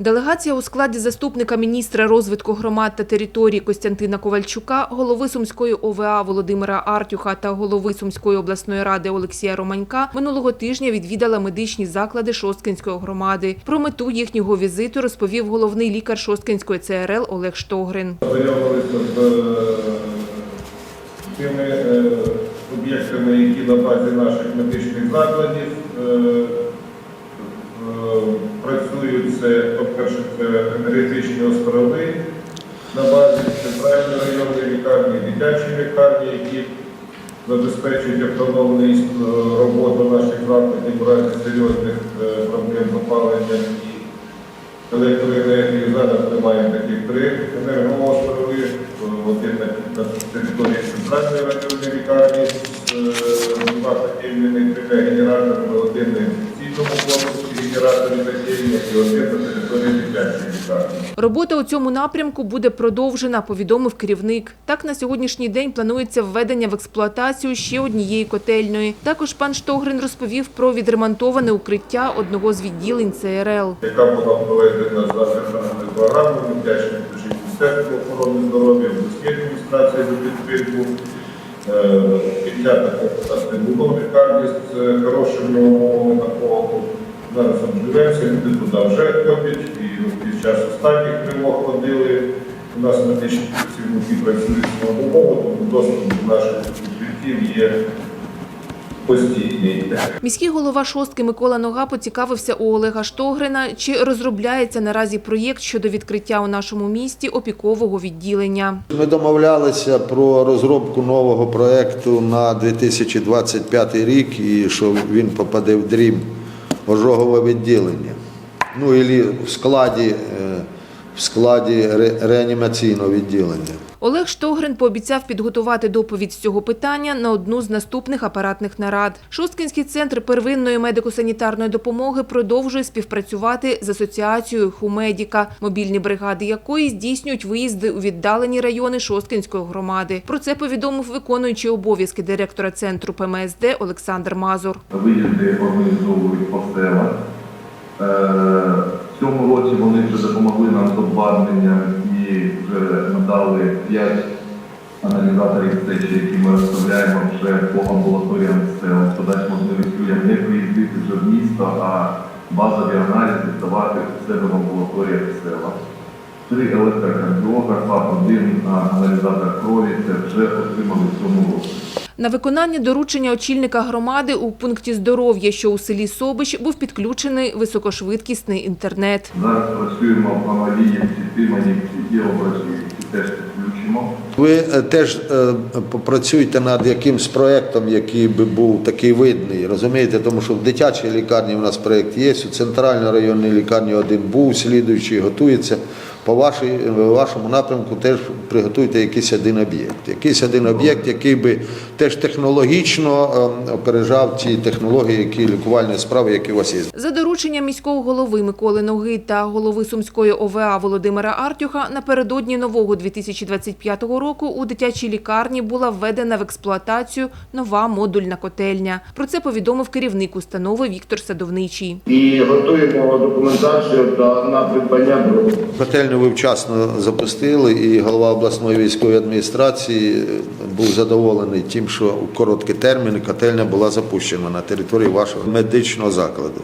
Делегація у складі заступника міністра розвитку громад та територій Костянтина Ковальчука, голови Сумської ОВА Володимира Артюха та голови Сумської обласної ради Олексія Романька минулого тижня відвідала медичні заклади Шосткинської громади. Про мету їхнього візиту розповів головний лікар Шосткинської ЦРЛ Олег Штогрин. Знайомилися з е, тими е, об'єктами, які на базі наших медичних закладів е. Це, по-перше, це енергетичні острови на базі центральної районної лікарні, дитячої лікарні, які забезпечують автономність е, роботу наших закладів в разі серйозних е, проблем з опаленням і електроенергії. Зараз ми маємо таких три енергоострови, один на, території центральної районної лікарні, з, е, два три генератори, один інфекційному корпусі генераторі котельні і один. Робота у цьому напрямку буде продовжена, повідомив керівник. Так, на сьогоднішній день планується введення в експлуатацію ще однієї котельної. Також пан Штогрин розповів про відремонтоване укриття одного з відділень ЦРЛ. яка була проведена за державною програмою, вдячний Міністерству охорони здоров'я, обласній адміністрації за підтримку. У не було лікарні з хорошими умовами такого. Зараз обживемося, люди туди вже ходять, і під час останніх тривог ходили. У нас медичні працівники працюють цілодобово, тому доступ до наших є постійний. Міський голова шостки Микола Нога поцікавився у Олега Штогрина, чи розробляється наразі проєкт щодо відкриття у нашому місті опікового відділення. Ми домовлялися про розробку нового проєкту на 2025 рік і що він попаде в дрім ожогове відділення. Ну і в складі, е, в складі реанімаційного відділення. Олег Штогрин пообіцяв підготувати доповідь з цього питання на одну з наступних апаратних нарад. Шосткинський центр первинної медико-санітарної допомоги продовжує співпрацювати з асоціацією Хумедіка, мобільні бригади якої здійснюють виїзди у віддалені райони Шосткинської громади. Про це повідомив виконуючий обов'язки директора центру ПМСД Олександр Мазур. Виїзди організовують по селах. Е, В цьому році вони вже допомогли нам з обладнанням і вже надали 5 аналізаторів течі, які ми розставляємо вже по амбулаторіям сел. Це дасть можливість людям не приїздити вже в місто, а базові аналізи здавати в себе в амбулаторіях села. Три електрокардіографа, один аналізатор крові це вже отримали в цьому році. На виконання доручення очільника громади у пункті здоров'я, що у селі Собич, був підключений високошвидкісний інтернет. Зараз працюємо в Амалії, області, які теж підключимо. Ви е, теж е, попрацюйте над якимсь проєктом, який би був такий видний, розумієте, тому що в дитячій лікарні у нас проєкт є, у центральній районній лікарні один був, слідуючий готується. По вашій, вашому напрямку теж приготуйте якийсь один об'єкт. Якийсь один об'єкт, який би теж технологічно опережав ті технології, які лікувальні справи, які у вас є. За дорученням міського голови Миколи Ноги та голови Сумської ОВА Володимира Артюха напередодні нового 2025 року у дитячій лікарні була введена в експлуатацію нова модульна котельня. Про це повідомив керівник установи Віктор Садовничий. і готуємо документацію та на придбання дрон. Ви вчасно запустили, і голова обласної військової адміністрації був задоволений тим, що у короткий термін котельня була запущена на території вашого медичного закладу.